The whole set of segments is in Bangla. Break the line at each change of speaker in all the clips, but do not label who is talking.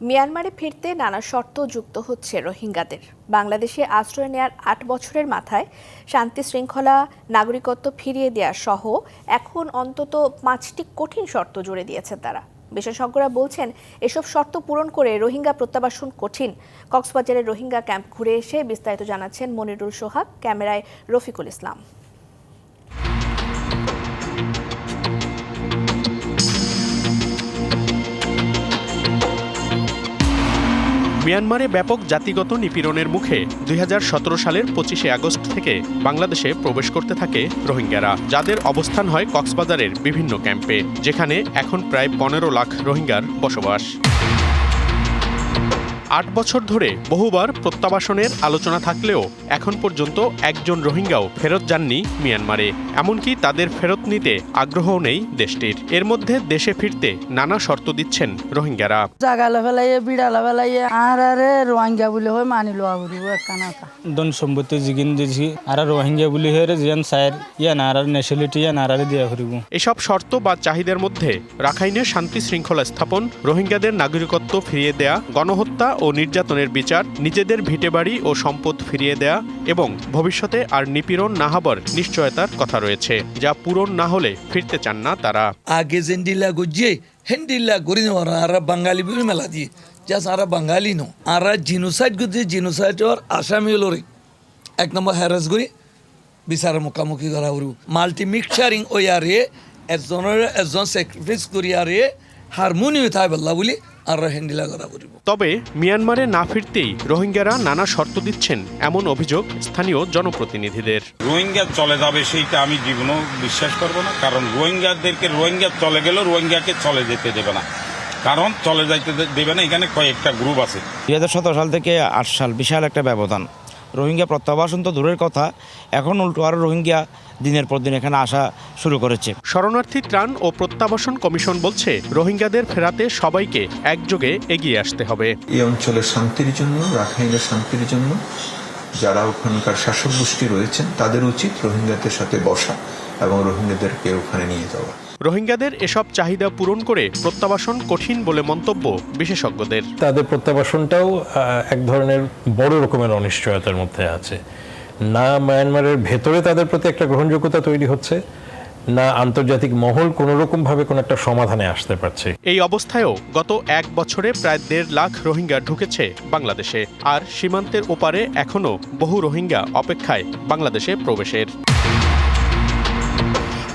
মিয়ানমারে ফিরতে নানা শর্ত যুক্ত হচ্ছে রোহিঙ্গাদের। বাংলাদেশে আশ্রয় নেয়ার আট বছরের মাথায় শান্তি শৃঙ্খলা, নাগরিকত্ব ফিরিয়ে দেওয়া সহ এখন অন্তত পাঁচটি কঠিন শর্ত জুড়ে দিয়েছে তারা। বিশেষজ্ঞরা বলছেন, এসব শর্ত পূরণ করে রোহিঙ্গা প্রত্যাবাসন কঠিন। কক্সবাজারের রোহিঙ্গা ক্যাম্প ঘুরে এসে বিস্তারিত জানাচ্ছেন মনিরুল সোহাগ, ক্যামেরায় রফিকুল ইসলাম।
মিয়ানমারে ব্যাপক জাতিগত নিপীড়নের মুখে দুই হাজার সতেরো সালের পঁচিশে আগস্ট থেকে বাংলাদেশে প্রবেশ করতে থাকে রোহিঙ্গারা, যাদের অবস্থান হয় কক্সবাজারের বিভিন্ন ক্যাম্পে, যেখানে এখন প্রায় পনেরো লাখ রোহিঙ্গার বসবাস। আট বছর ধরে বহুবার প্রত্যাবাসনের আলোচনা থাকলেও এখন পর্যন্ত একজন রোহিঙ্গাও ফেরত যাননি মিয়ানমারে। এমনকি তাদের ফেরত নিতে আগ্রহ নেই দেশটির। এর মধ্যে দেশে ফিরতে নানা শর্ত দিচ্ছেন রোহিঙ্গারা।
জাগালে ফেলাইয়ে বিড়ালে ফেলাইয়ে আর আরে রোহিঙ্গা বলে হয় মানি একখানা
দন সম্পত্তি জিগিন দিছি আর রোহিঙ্গা বুলি হেরে জিয়ান সাইর ইয়ান আর নেশালিটি ইয়ান আর দিয়া করিব
এসব শর্ত বা চাহিদার মধ্যে রাখাইনে শান্তি শৃঙ্খলা স্থাপন রোহিঙ্গাদের নাগরিকত্ব ফিরিয়ে দেয়া গণহত্যা ও ও নির্যাতনের বিচার, নিজেদের ভিটেবাড়ি ও সম্পদ ফিরিয়ে দেয়া এবং ভবিষ্যতে আর নিপীড়ন না হবার নিশ্চয়তার কথা রয়েছে, যা পূরণ না হলে ফিরতে চান না তারা।
আগে জেন্ডিল্লা গজিয়ে হেন্ডিল্লা গড়ি নেওয়ার আরা বাঙালি মেলা দিয়ে। যা আরা বাঙালি নো আরা জিনোসাইড গজিয়ে জিনোসাইডর আসামি লরি এক নম্বর হ্যারাস করি বিচারের মুখামুখি করা মাল্টি মিক্সারিং ওই আর এজনের এজন স্যাক্রিফাইস করি আর হারমোনিয়াম থাই বল্লা বলি আর হেন্ডিলা করা করিব
তবে মিয়ানমারে না ফিরতেই রোহিঙ্গারা নানা শর্ত দিচ্ছেন এমন অভিযোগ স্থানীয় জনপ্রতিনিধিদের।
রোহিঙ্গা চলে যাবে সেইটা আমি জীবনেও বিশ্বাস করব না কারণ রোহিঙ্গাদেরকে রোহিঙ্গা চলে গেলেও রোহিঙ্গাকে চলে যেতে দেবে না। কারণ চলে যাইতে দেবে না এখানে কয়েকটা গ্রুপ আছে।
দুই হাজার সতেরো সাল থেকে আট সাল বিশাল একটা ব্যবধান। রোহিঙ্গা প্রত্যাবাসন তো দূরের কথা এখন উল্টো আরও রোহিঙ্গা দিনের পর দিন এখানে আসা শুরু করেছে।
শরণার্থী ত্রাণ ও প্রত্যাবাসন কমিশন বলছে রোহিঙ্গাদের ফেরাতে সবাইকে একযোগে এগিয়ে আসতে হবে।
এই অঞ্চলের শান্তির জন্য রাখাইনের শান্তির জন্য যারা ওখানকার শাসক গোষ্ঠী রয়েছেন তাদের উচিত রোহিঙ্গাদের সাথে বসা এবং রোহিঙ্গাদেরকে ওখানে নিয়ে যাওয়া।
রোহিঙ্গাদের এসব চাহিদা পূরণ করে প্রত্যাবাসন কঠিন বলে মন্তব্য বিশেষজ্ঞদের।
তাদের প্রত্যাবাসনটাও এক ধরনের বড় রকমের অনিশ্চয়তার মধ্যে আছে। না মায়ানমারের ভেতরে তাদের প্রতি একটা গ্রহণযোগ্যতা তৈরি হচ্ছে না আন্তর্জাতিক মহল কোনো রকম ভাবে কোনো একটা সমাধানে আসতে পারছে।
এই অবস্থায়ও গত এক বছরে প্রায় দেড় লাখ রোহিঙ্গা ঢুকেছে বাংলাদেশে আর সীমান্তের ওপারে এখনও বহু রোহিঙ্গা অপেক্ষায় বাংলাদেশে প্রবেশের।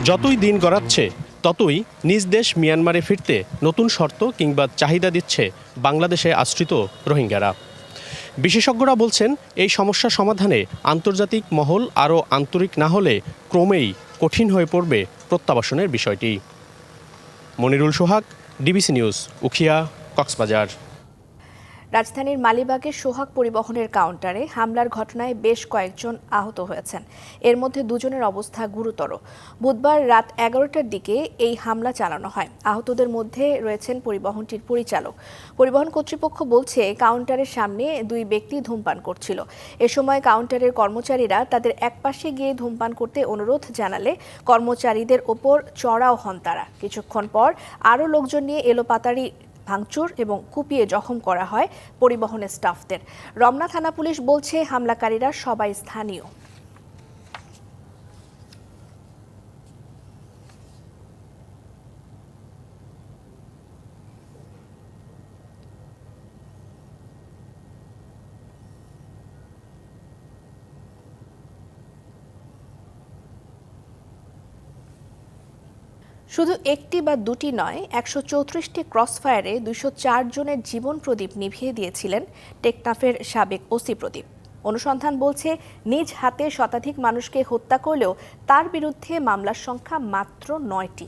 যতই দিন গড়াচ্ছে ততই নিজ দেশ মিয়ানমারে ফিরতে নতুন শর্ত কিংবা চাহিদা দিচ্ছে বাংলাদেশে আশ্রিত রোহিঙ্গারা। বিশেষজ্ঞরা বলছেন, এই সমস্যা সমাধানে আন্তর্জাতিক মহল আরও আন্তরিক না হলে ক্রমেই কঠিন হয়ে পড়বে প্রত্যাবাসনের বিষয়টি। Manirul Sohag, DBC news, Ukhiya, Cox's Bazar.
রাজধানীর মালিবাগের সোহাগ পরিবহনের কাউন্টারে হামলার ঘটনায় বেশ কয়েকজন আহত হয়েছেন। এর মধ্যে দুজনের অবস্থা গুরুতর। বুধবার রাত এগারোটার দিকে এই হামলা চালানো হয়। আহতদের মধ্যে রয়েছেন পরিবহনটির পরিচালক। পরিবহন কর্তৃপক্ষ বলছে, কাউন্টারের সামনে দুই ব্যক্তি ধূমপান করছিল। এ সময় কাউন্টারের কর্মচারীরা তাদের একপাশে গিয়ে ধূমপান করতে অনুরোধ জানালে কর্মচারীদের ওপর চড়াও হন তারা। কিছুক্ষণ পর আরও লোকজন নিয়ে এলোপাতাড়ি ভাঙচুর এবং কুপিয়ে জখম করা হয় পরিবহনের স্টাফদের। রমনা থানা পুলিশ বলছে, হামলাকারীরা সবাই স্থানীয়। শুধু একটি বা দুটি নয়, একশো চৌত্রিশটি ক্রসফায়ারে দুশো জনের জীবন প্রদীপ নিভিয়ে দিয়েছিলেন টেকনাফের সাবেক ওসি প্রদীপ। অনুসন্ধান বলছে, নিজ হাতে শতাধিক মানুষকে হত্যা করলেও তার বিরুদ্ধে মামলার সংখ্যা মাত্র নয়টি।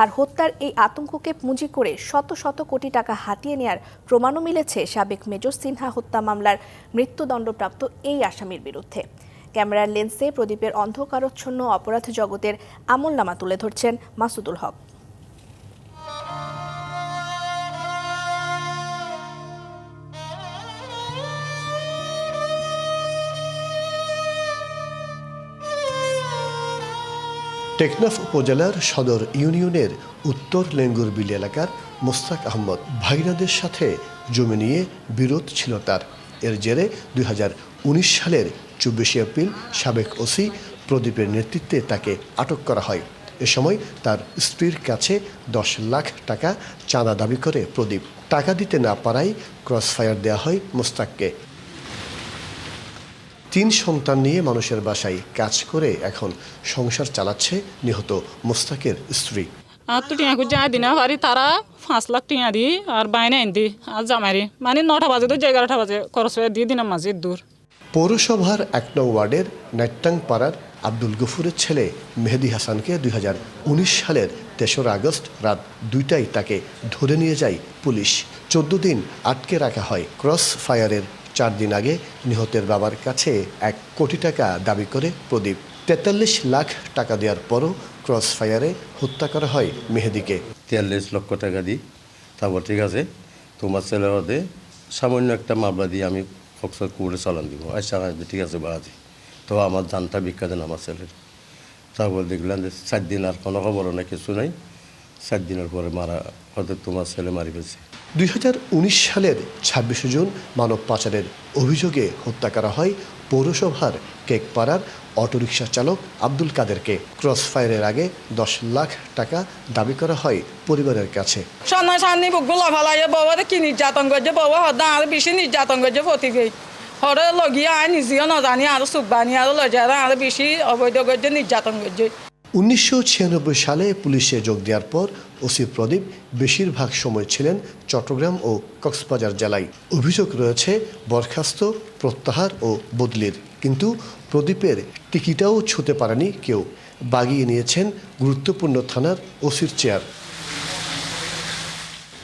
আর হত্যার এই আতঙ্ককে পুঁজি করে শত শত কোটি টাকা হাতিয়ে নেয়ার প্রমাণও মিলেছে সাবেক মেজর সিনহা হত্যা মামলার মৃত্যুদণ্ডপ্রাপ্ত এই আসামির বিরুদ্ধে। ক্যামেরার লেন্সে প্রদীপের অন্ধকারচ্ছন্ন অপরাধ জগতের আমলনামা তুলে ধরছেন মাসুদুল হক।
টেকনাফ উপজেলার সদর ইউনিয়নের উত্তর লেঙ্গুরবিল এলাকার মোস্তাক আহমদ ভাইরাদের সাথে জমি নিয়ে বিরোধ ছিল তার। এর জেরে দুই হাজার উনিশ সালের চব্বিশে এপ্রিল সাবেক ওসি প্রদীপের নেতৃত্বে তাকে আটক করা হয়। এ সময় তার স্ত্রীর কাছে দশ লাখ টাকা চাঁদা দাবি করে প্রদীপ। টাকা দিতে না পারায় ক্রসফায়ার দেওয়া হয় মোস্তাককে। তিন সন্তান নিয়ে মানুষের বাসায় কাজ করে এখন সংসার চালাচ্ছে নিহত মোস্তাকের স্ত্রী।
আর তো টিয়া যা দিনা পারি তারা পাঁচ লাখ টিয়া দি আর বাইনে আইন দি, আর জামাইরি মানে নটা বাজে তো, এগারোটা বাজে, খরচ হয়ে দিয়ে দিলাম মাঝে দূর।
পৌরসভার এক নং ওয়ার্ডের নাট্যাং পাড়ার আব্দুল গফুরের ছেলে মেহেদি হাসানকে দু হাজার উনিশ সালের তেসরা আগস্ট রাত দুইটায় তাকে ধরে নিয়ে যায় পুলিশ। চোদ্দ দিন আটকে রাখা হয় ক্রস ফায়ারের। চার দিন আগে নিহতের বাবার কাছে এক কোটি টাকা দাবি করে প্রদীপ। তেতাল্লিশ লাখ টাকা দেওয়ার পরও ক্রস ফায়ারে হত্যা করা হয় মেহেদিকে।
তিয়াল্লিশ লক্ষ টাকা দিই। তারপর ঠিক আছে, তোমার ছেলের হাতে সামান্য একটা মামলা দিয়ে আমি ফক্সর করে চালান দিব। আচ্ছা ঠিক আছে বাড়াতে তো আমার জানটা বিখ্যাত আমার ছেলের। তারপর দেখলাম যে চার দিন আর কোনো খবর না কিছু নাই। চার দিনের পরে মারা, হয়তো তোমার ছেলে মারি ফেলছে।
দু হাজার উনিশ সালের ছাব্বিশে জুন মানব পাচারের অভিযোগে হত্যা করা হয় পৌরসভার কেকপাড়ার অটোরিকশা চালক আব্দুল কাদেরকে। ক্রস ফায়ারের আগে দশ লাখ টাকা দাবি করা হয় পরিবারের কাছে।
সন্ধ্যা সান্নি বুকগুলো ফালাইয়ে বাবা কি নির্যাতন করছে? বাবা হদা আর বেশি নির্যাতন করছে প্রতি গই হরে লগিয়ে আয় নিজেও নজানি আর সুবানি আর লজারা আর বেশি অবৈধ করছে, নির্যাতন করছে।
উনিশশো ছিয়ানব্বই সালে পুলিশে যোগ দেওয়ার পর ওসি প্রদীপ বেশিরভাগ সময় ছিলেন চট্টগ্রাম ও কক্সবাজার জেলায়। অভিযোগ রয়েছে, বরখাস্ত, প্রত্যাহার ও বদলির। কিন্তু প্রদীপের টিকিটাও ছুতে পারেনি কেউ। বাগিয়ে নিয়েছেন গুরুত্বপূর্ণ থানার ওসির চেয়ার।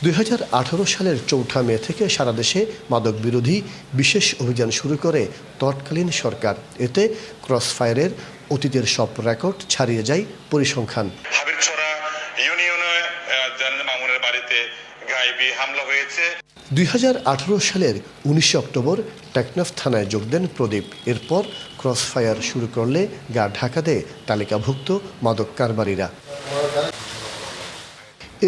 দুই হাজার আঠারো সালের চৌঠা মে থেকে সারা দেশে মাদক বিরোধী বিশেষ অভিযান শুরু করে তৎকালীন সরকার। এতে ক্রসফায়ারের অতীতের সব রেকর্ড ছাড়িয়ে যায় পরিসংখ্যান।
দুই ইউনিয়নে মামুনের বাড়িতে হামলা হয়েছে।
দুই হাজার আঠারো সালের উনিশে অক্টোবর টেকনাফ থানায় যোগ দেন প্রদীপ। এরপর ক্রসফায়ার শুরু করলে গা ঢাকা দেয় তালিকাভুক্ত মাদক কারবারিরা।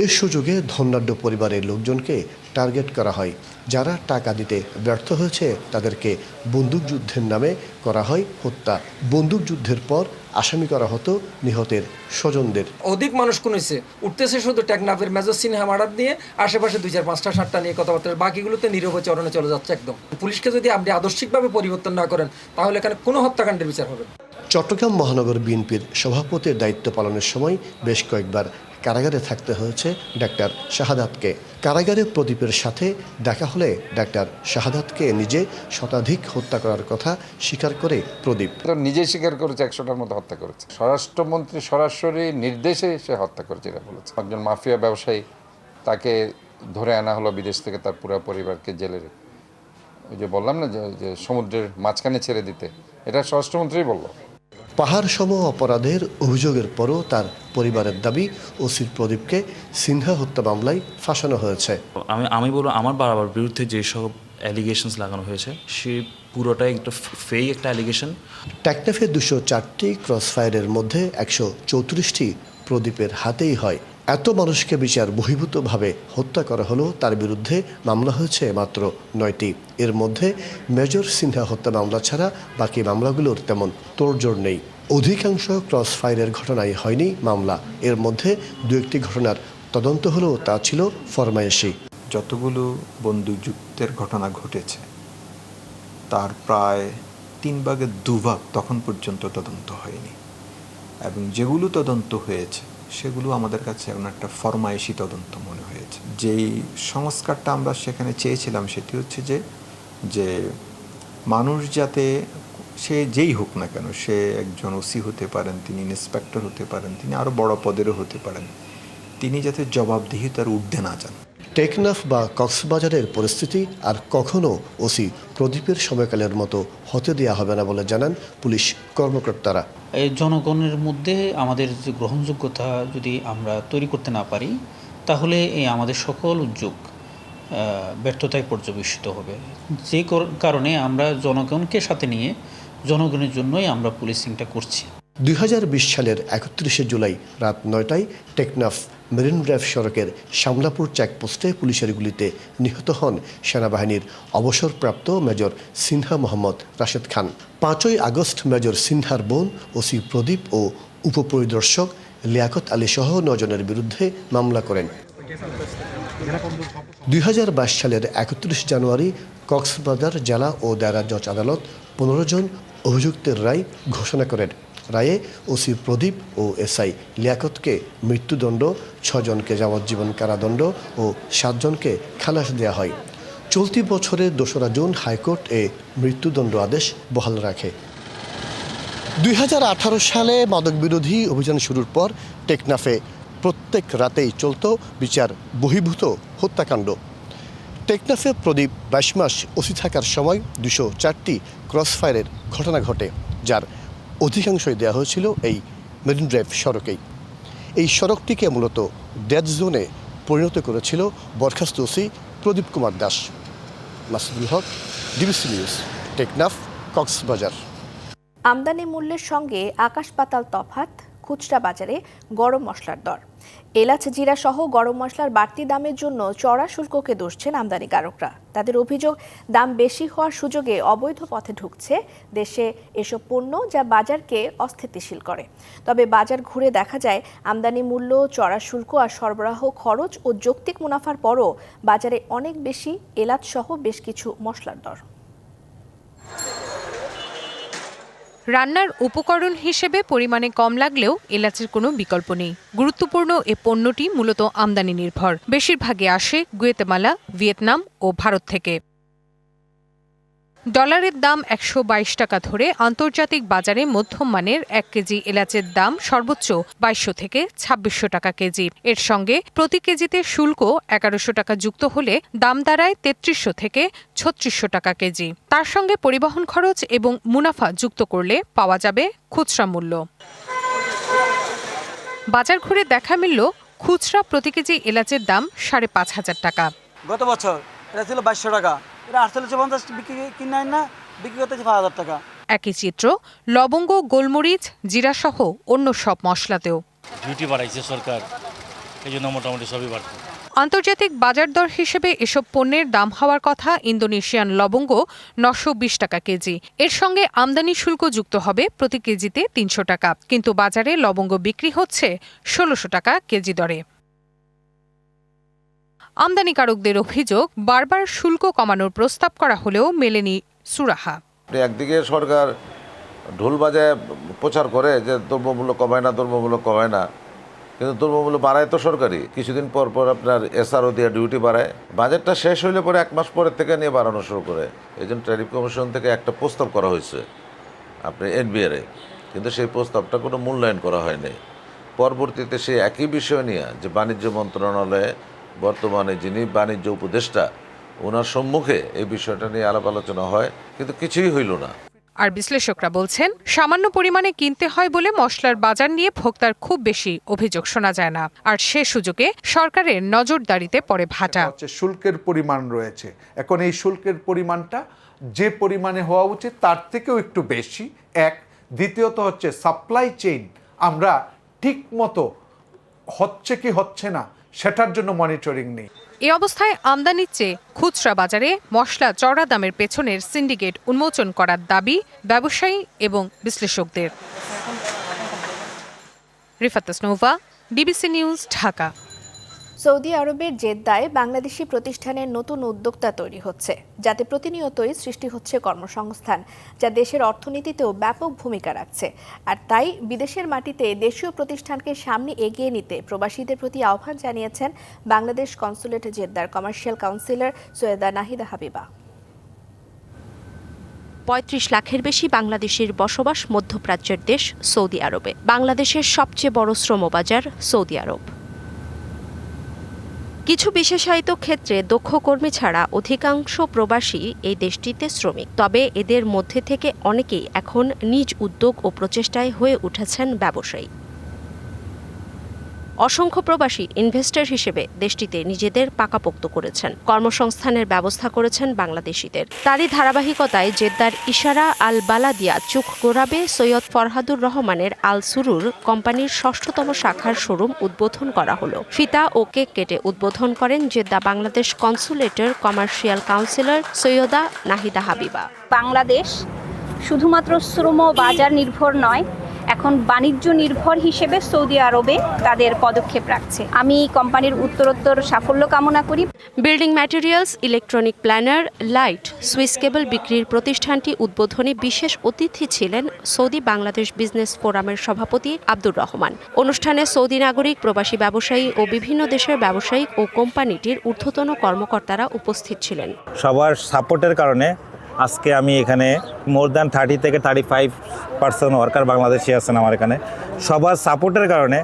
এ সুযোগে ধনাঢ্য পরিবারের লোকজনকে টার্গেট করা হয়। যারা টাকা দিতে ব্যর্থ হয়েছে, তাদেরকে বন্দুকযুদ্ধের নামে করা হয়। হত্যা বন্দুকযুদ্ধের পর আসামি করা হতো নিহতের স্বজনদের।
অধিক মানুষ কোন হয়েছে। উঠতেছে শুধু টেকনাফের মেজর সিনেমা মার্ডার দিয়ে আশেপাশে দুই চার পাঁচটা সাতটা নিয়ে কথাবার্তা বাকিগুলোতে নীরব চরণে চলে যাচ্ছে একদম। পুলিশকে যদি আপনি আদর্শিকভাবে পরিবর্তন না করেন, তাহলে এখানে কোনো হত্যাকাণ্ডের বিচার হবে না।
চট্টগ্রাম মহানগর বিএনপির সভাপতির দায়িত্ব পালনের সময় বেশ কয়েকবার কারাগারে থাকতে হয়েছে ডাক্তার শাহাদাতকে। কারাগারে প্রদীপের সাথে দেখা হলে ডাক্তার শাহাদাতকে নিজে শতাধিক হত্যা করার কথা স্বীকার করে প্রদীপ।
নিজে স্বীকার করেছে, একশোটার মতো হত্যা করেছে। স্বরাষ্ট্রমন্ত্রী সরাসরি নির্দেশে সে হত্যা করেছে এটা বলেছে। একজন মাফিয়া ব্যবসায়ী, তাকে ধরে আনা হলো বিদেশ থেকে তার পুরো পরিবারকে জেলে ওই যে বললাম না যে সমুদ্রের মাঝখানে ছেড়ে দিতে। এটা স্বরাষ্ট্রমন্ত্রীই বলল।
পাহাড় সম অপরাধের অভিযোগের পরও তার পরিবারের দাবি ওসির প্রদীপকে সিনহা হত্যা মামলায় ফাঁসানো হয়েছে।
আমি আমি বলব আমার বাবার বিরুদ্ধে যেসব অ্যালিগেশনস লাগানো হয়েছে সে পুরোটাই একটা ফেই একটা অ্যালিগেশন
ট্যাকনাফে দুশো চারটি ক্রসফায়ারের মধ্যে একশো চৌত্রিশটি প্রদীপের হাতেই হয়। এত মানুষকে বিচার বহির্ভূতভাবে হত্যা করা হলো, তার বিরুদ্ধে মামলা হয়েছে মাত্র নয়টি। এর মধ্যে মেজর সিনহা হত্যা মামলা ছাড়া বাকি মামলাগুলোর তেমন তোড়জোড় নেই। অধিকাংশ ক্রসফায়ারের ঘটনায় হয়নি মামলা। এর মধ্যে দু একটি ঘটনার তদন্ত হলেও তা ছিল ফরমায়েশি।
যতগুলো বন্দুকযুদ্ধের ঘটনা ঘটেছে, তার প্রায় তিন ভাগের দুভাগ তখন পর্যন্ত তদন্ত হয়নি। এবং যেগুলো তদন্ত হয়েছে সেগুলো আমাদের কাছে এখন একটা ফরমায়েশি তদন্ত মনে হয়েছে। যেই সংস্কারটা আমরা সেখানে চেয়েছিলাম সেটি হচ্ছে যে যে মানুষ যাতে সে যেই হোক না কেন, সে একজন ওসি হতে পারেন, তিনি ইন্সপেক্টর হতে পারেন, তিনি আরও বড় পদেরও হতে পারেন, তিনি যাতে জবাবদিহিতার ঊর্ধ্বে না যান।
টেকনাফ বা কক্সবাজারের পরিস্থিতি আর কখনো ওসি প্রদীপের সময়কালের মতো হতে দেওয়া হবে না বলে জানান পুলিশ কর্মকর্তারা।
এই জনগণের মধ্যে আমাদের যে গ্রহণযোগ্যতা যদি আমরা তৈরি করতে না পারি তাহলে এই আমাদের সকল উদ্যোগ ব্যর্থতায় পর্যবেসিত হবে। যে কারণে আমরা জনগণকে সাথে নিয়ে জনগণের জন্যই আমরা পুলিশিংটা করছি।
দুই হাজার বিশ সালের একত্রিশে জুলাই রাত নয়টায় টেকনাফ মেরিন ড্রাইভ সড়কের শামলাপুর চেকপোস্টে পুলিশের গুলিতে নিহত হন সেনাবাহিনীর অবসরপ্রাপ্ত মেজর সিনহা মোহাম্মদ রাশেদ খান। পাঁচই আগস্ট মেজর সিনহার বোন ওসি প্রদীপ ও উপপরিদর্শক লিয়াকত আলী সহ নজনের বিরুদ্ধে মামলা করেন। দুই হাজার বাইশ সালের একত্রিশ জানুয়ারি কক্সবাজার জেলা ও দায়রা জজ আদালত পনেরো জন অভিযুক্তের রায় ঘোষণা করেন। রায়ে ওসি প্রদীপ ও এসআই লিয়াকতকে মৃত্যুদণ্ড, ছজনকে যাবজ্জীবন কারাদণ্ড ও সাতজনকে খালাস দেওয়া হয়। চলতি বছরের দোসরা জুন হাইকোর্ট এ মৃত্যুদণ্ড আদেশ বহাল রাখে। দুই হাজার আঠারো সালে মাদক বিরোধী অভিযান শুরুর পর টেকনাফে প্রত্যেক রাতেই চলত বিচার বহির্ভূত হত্যাকাণ্ড। টেকনাফে প্রদীপ বাইশ মাস ওসি থাকার সময় দুশো চারটি ক্রসফায়ারের ঘটনা ঘটে, যার অধিকাংশই দেওয়া হয়েছিল এই মেরিন ড্রাইভ সড়কেই। এই সড়কটিকে মূলত ডেথ জোনে পরিণত করেছিল বরখাস্ত OC Pradeep Kumar Das. Masudul Haque, DBC news, Teknaf, Cox's Bazar.
আমদানি মূল্যের সঙ্গে আকাশ পাতাল তফাত খুচরা বাজারে গরম মশলার দর। এলাচ, জিরা সহ গরম মশলার বাড়তি দামের জন্য চড়া শুল্ককে দোষছেন আমদানিকারকরা। তাদের অভিযোগ, দাম বেশি হওয়ার সুযোগে অবৈধ পথে ঢুকছে দেশে এসব পণ্য যা বাজারকে অস্থিতিশীল করে। তবে বাজার ঘুরে দেখা যায়, আমদানি মূল্য, চড়া শুল্ক আর সরবরাহ খরচ ও যৌক্তিক মুনাফার পরও বাজারে অনেক বেশি এলাচ সহ বেশ কিছু মশলার দর।
রান্নার উপকরণ হিসেবে পরিমাণে কম লাগলেও এলাচের কোনো বিকল্প নেই। গুরুত্বপূর্ণ এ পণ্যটি মূলত আমদানি নির্ভর। বেশিরভাগে আসে গুয়েতেমালা, ভিয়েতনাম ও ভারত থেকে। ডলারের দাম একশো বাইশ টাকা ধরে আন্তর্জাতিক বাজারে মধ্যম মানের এক কেজি এলাচের দাম সর্বোচ্চ বাইশশো থেকে ছাব্বিশশো টাকা কেজি। এর সঙ্গে প্রতি কেজিতে শুল্ক এগারোশো টাকা যুক্ত হলে দাম দাঁড়ায় তেত্রিশশো থেকে ছত্রিশশো টাকা কেজি। তার সঙ্গে পরিবহন খরচ এবং মুনাফা যুক্ত করলে পাওয়া যাবে খুচরা মূল্য। বাজার ঘুরে দেখা মিলল খুচরা প্রতি কেজি এলাচের দাম সাড়ে পাঁচ হাজার টাকা।
গত বছর এটা ছিল বাইশশো টাকা। এটা আটচল্লিশশো পঞ্চাশ বিক্রি কিনে না বিক্রি করতেছে পাঁচ হাজার টাকা।
একই চিত্র লবঙ্গ গোলমরিচ জিরাসহ অন্য সব মশলাতেও।
ডিউটি বাড়াইছে সরকার এই জন্য মোটামুটি সবই বাড়ছে।
আন্তর্জাতিক বাজার দর হিসেবে এসব পণ্যের দাম হওয়ার কথা ইন্দোনেশিয়ান লবঙ্গ নশো বিশ টাকা কেজি। এর সঙ্গে আমদানি শুল্ক যুক্ত হবে প্রতি কেজিতে তিনশো টাকা কিন্তু বাজারে লবঙ্গ বিক্রি হচ্ছে ষোলোশো টাকা কেজি দরে। আমদানিকারকদের অভিযোগ, বারবার শুল্ক কমানোর প্রস্তাব করা হলেও মেলেনি সুরাহা।
একদিকে সরকার ঢোল বাজায় প্রচার করে যে দ্রব্যমূল্য কমায় না, দ্রব্যমূল্য কমায় না, কিন্তু দ্রব্যমূল্য বাড়ায় তো সরকারি কিছুদিন পর পর আপনার এসআরও দিয়ে ডিউটি বাড়ায়। বাজেটটা শেষ হইলে পরে এক মাস পরের থেকে নিয়ে বাড়ানো শুরু করে। এই জন্য ট্যারিফ কমিশন থেকে একটা প্রস্তাব করা হয়েছে আপনি এনবিআরে কিন্তু সেই প্রস্তাবটা কোনো মূল্যায়ন করা হয়নি। পরবর্তীতে সেই একই বিষয় নিয়ে যে বাণিজ্য মন্ত্রণালয়ে বর্তমানে যিনি বাণিজ্য উপদেষ্টা ওনার সম্মুখে এই বিষয়টা নিয়ে আলাপ আলোচনা হয় কিন্তু কিছুই হইল না।
আর বিশ্লেষকরা বলছেন সামান্য পরিমাণে কিনতে হয় বলে মশলার বাজার নিয়ে ভোক্তার খুব বেশি অভিযোগ শোনা যায় না। আর সে সুযোগে সরকারের নজরদারিতে পড়ে ভাটা।
হচ্ছে শুল্কের পরিমাণ রয়েছে। এখন এই শুল্কের পরিমাণটা যে পরিমাণে হওয়া উচিত তার থেকেও একটু বেশি। এক দ্বিতীয়ত হচ্ছে সাপ্লাই চেইন আমরা ঠিক মতো হচ্ছে কি হচ্ছে না সেটার জন্য মনিটরিং নেই।
এ অবস্থায় আমদানির চেয়ে খুচরা বাজারে মশলা, চড়া দামের পেছনের সিন্ডিকেট উন্মোচন করার দাবি ব্যবসায়ী এবং বিশ্লেষকদের। Rifat Nova DBC news, Dhaka.
Saudi আরবের জেদ্দায় বাংলাদেশি প্রতিষ্ঠানের নতুন উদ্যোক্তা তৈরি হচ্ছে, যাতে প্রতিনিয়তই সৃষ্টি হচ্ছে কর্মসংস্থান, যা দেশের অর্থনীতিতেও ব্যাপক ভূমিকা রাখছে। আর তাই বিদেশের মাটিতে দেশীয় প্রতিষ্ঠানকে সামনে এগিয়ে নিতে প্রবাসীদের প্রতি আহ্বান জানিয়েছেন বাংলাদেশ কনসুলেট জেদ্দার কমার্শিয়াল কাউন্সিলর সৈয়দা নাহিদা হাবিবা।
পঁয়ত্রিশ লাখের বেশি বাংলাদেশের বসবাস মধ্যপ্রাচ্যের দেশ সৌদি আরবে, বাংলাদেশের সবচেয়ে বড় শ্রমবাজার সৌদি আরব। কিছু বিশেষায়িত ক্ষেত্রে দক্ষ কর্মী ছাড়া অধিকাংশ প্রবাসী এই দেশটিতে শ্রমিক। তবে এদের মধ্যে থেকে অনেকেই এখন নিজ উদ্যোগ ও প্রচেষ্টায় হয়ে উঠেছেন ব্যবসায়ী। অসংখ্য প্রবাসী ইনভেস্টর হিসেবে দেশটিতে নিজেদের পাকাপোক্ত করেছেন। কর্মসংস্থানের ব্যবস্থা করেছেন বাংলাদেশিদের। তারই ধারাবাহিকতায় জেদ্দার ইশারা আল বালাদিয়া চুখ গোরাবে সৈয়দ ফরহাদুর রহমানের আল সুরুর কোম্পানির ষষ্ঠতম শাখার শোরুম উদ্বোধন করা হলো। ফিতা ও কেক কেটে উদ্বোধন করেন জেদ্দা বাংলাদেশ কনসুলেটের কমার্শিয়াল কাউন্সিলর সৈয়দা নাহিদা হাবিবা।
বাংলাদেশ শুধুমাত্র শ্রম বাজার নির্ভর নয় এখন বাণিজ্য নির্ভর হিসেবে সৌদি আরবে তাদের পদক্ষেপ রাখছে। আমি কোম্পানির উত্তরোত্তর সাফল্য কামনা করি।
Building materials electronic planner light switch cable বিক্রির প্রতিষ্ঠানটি উদ্বোধনে বিশেষ অতিথি ছিলেন সৌদি বাংলাদেশ বিজনেস ফোরামের সভাপতি আব্দুর রহমান। অনুষ্ঠানে সৌদি নাগরিক প্রবাসী ব্যবসায়ী ও বিভিন্ন দেশের ব্যবসায়িক ও কোম্পানিটির ঊর্ধ্বতন কর্মকর্তারা উপস্থিত ছিলেন।
সবার সাপোর্টের কারণে আজকে আমি এখানে মোর দ্যান থার্টি থেকে thirty five percent worker Bangladeshi আছেন আমার এখানে। সবার সাপোর্টের কারণে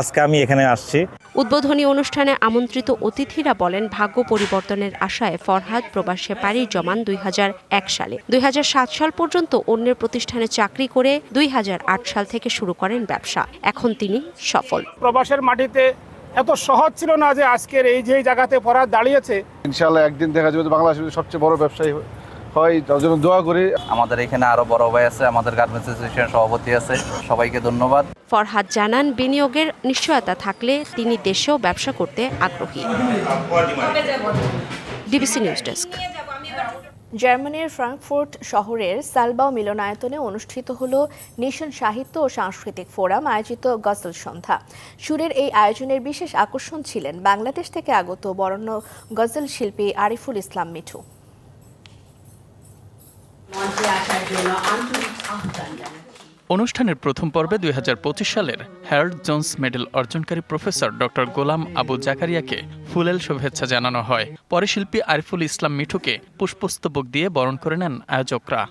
আজকে আমি এখানে আসছি।
উদ্বোধনী অনুষ্ঠানে আমন্ত্রিত অতিথিরা বলেন ভাগ্য পরিবর্তনের আশায় ফরহাদ প্রবাসে পাড়ি জমান দুই হাজার এক সালে। দুই হাজার সাত সাল পর্যন্ত অন্যের প্রতিষ্ঠানে চাকরি করে দুই হাজার আট সাল থেকে শুরু করেন ব্যবসা। এখন তিনি সফল।
প্রবাসের মাটিতে এত সহজ ছিল না যে আজকের এই যে জায়গাতে পড়া দাঁড়িয়েছে।
ইনশাআল্লাহ একদিন দেখা যাবে বাংলাদেশের সবচেয়ে বড় ব্যবসায়ী হয় তার জন্য দোয়া করি।
আমাদের এখানে আরও বড় ভাই আছে আমাদের গার্মেন্টস অ্যাসোসিয়েশন সভাপতি আছে সবাইকে ধন্যবাদ।
ফরহাদ জানান বিনিয়োগের নিশ্চয়তা থাকলে তিনি দেশেও ব্যবসা করতে আগ্রহী। DBC news desk.
জার্মানির ফ্রাঙ্কফুর্ট শহরের সালবাও মিলনায়তনে অনুষ্ঠিত হল নেশন সাহিত্য ও সাংস্কৃতিক ফোরাম আয়োজিত গজল সন্ধ্যা। সুরের এই আয়োজনের বিশেষ আকর্ষণ ছিলেন বাংলাদেশ থেকে আগত বরণ্য গজল শিল্পী আরিফুল ইসলাম মিঠু।
অনুষ্ঠানের প্রথম পর্বে দুই হাজার পঁচিশ সালের হ্যারল্ড জোন্স মেডেল অর্জনকারী প্রফেসর ডক্টর গোলাম আবু জাকারিয়াকে ফুলেল শুভেচ্ছা জানানো হয়। পরে শিল্পী আরিফুল ইসলাম মিঠুকে পুষ্পস্তবক দিয়ে বরণ করে নেন আয়োজকরা।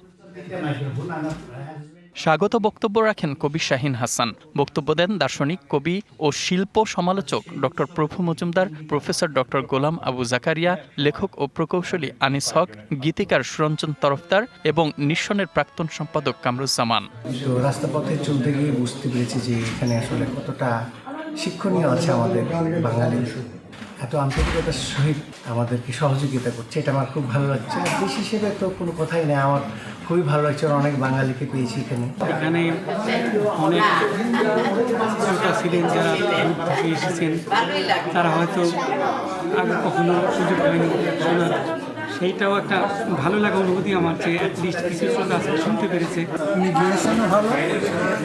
স্বাগত বক্তব্য রাখেন কবি শাহিন হাসান। বক্তব্য দেন দার্শনিক কবি ও শিল্প সমালোচক doctor Prabhu Majumdar, professor doctor Golam Abu Zakaria, লেখক ও প্রকৌশলী আনিস হক, গীতিকার সুরঞ্জন তরফদার এবং নিঃসনের প্রাক্তন সম্পাদক কামরুজ্জামান।
রাস্তাপথে চলতে গিয়ে বুঝতে পেরেছি যে এখানে আসলে কতটা শিক্ষণীয় আছে আমাদের বাঙালি। এত আন্তরিকতার সহিত আমাদেরকে সহযোগিতা করছে, এটা আমার খুব ভালো লাগছে। দেশ হিসেবে তো কোনো কথাই নেই, আমার খুবই ভালো লাগছে আর অনেক বাঙালিকে পেয়েছি এখানে।
এখানে অনেক শ্রোতা ছিলেন যারা দূর থেকে এসেছেন। তারা হয়তো আগে কখনো সুযোগ হয়নি শোনার। সেইটাও একটা ভালো লাগা অনুভূতি আমার যে অ্যাটলিস্ট কিছু শ্রোতা আছে শুনতে পেরেছে।
উনি ভালো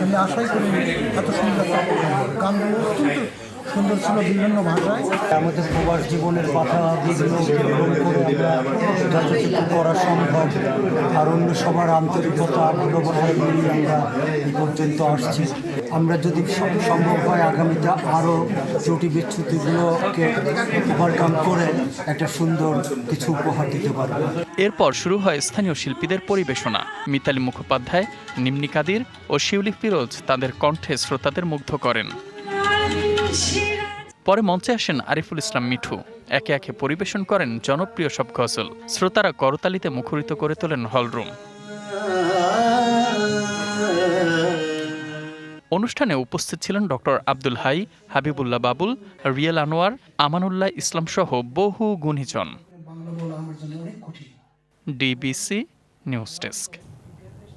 আমি আশাই করিনি এত সুন্দর অত্যন্ত সুন্দর ছিল বিভিন্ন ভাষায়।
আমাদের প্রবাস জীবনের কথা যেগুলো অতিক্রম করে আমরা যতটুকু করা সম্ভব। আর অন্য সবার আন্তরিকতা নিয়ে আমরা এই পর্যন্ত আসছি। আমরা যদি সম্ভব হয় আগামীতে আরও ত্রুটি বিচ্ছুতিগুলোকে ওভারকাম করে একটা সুন্দর কিছু উপহার দিতে পারব।
এরপর শুরু হয় স্থানীয় শিল্পীদের পরিবেশনা। মিতালি মুখোপাধ্যায় নিম্নিকাদির ও শিউলি ফিরোজ তাদের কণ্ঠে শ্রোতাদের মুগ্ধ করেন। পরে মঞ্চে আসেন আরিফুল ইসলাম মিঠু। একে একে পরিবেশন করেন জনপ্রিয় সব গজল। শ্রোতারা করতালিতে মুখরিত করে তোলেন হলরুম। অনুষ্ঠানে উপস্থিত ছিলেন ডক্টর আব্দুল হাই হাবিবুল্লাহ বাবুল রিয়েল আনোয়ার আমানুল্লাহ ইসলাম সহ বহু গুণীজন। DBC news desk.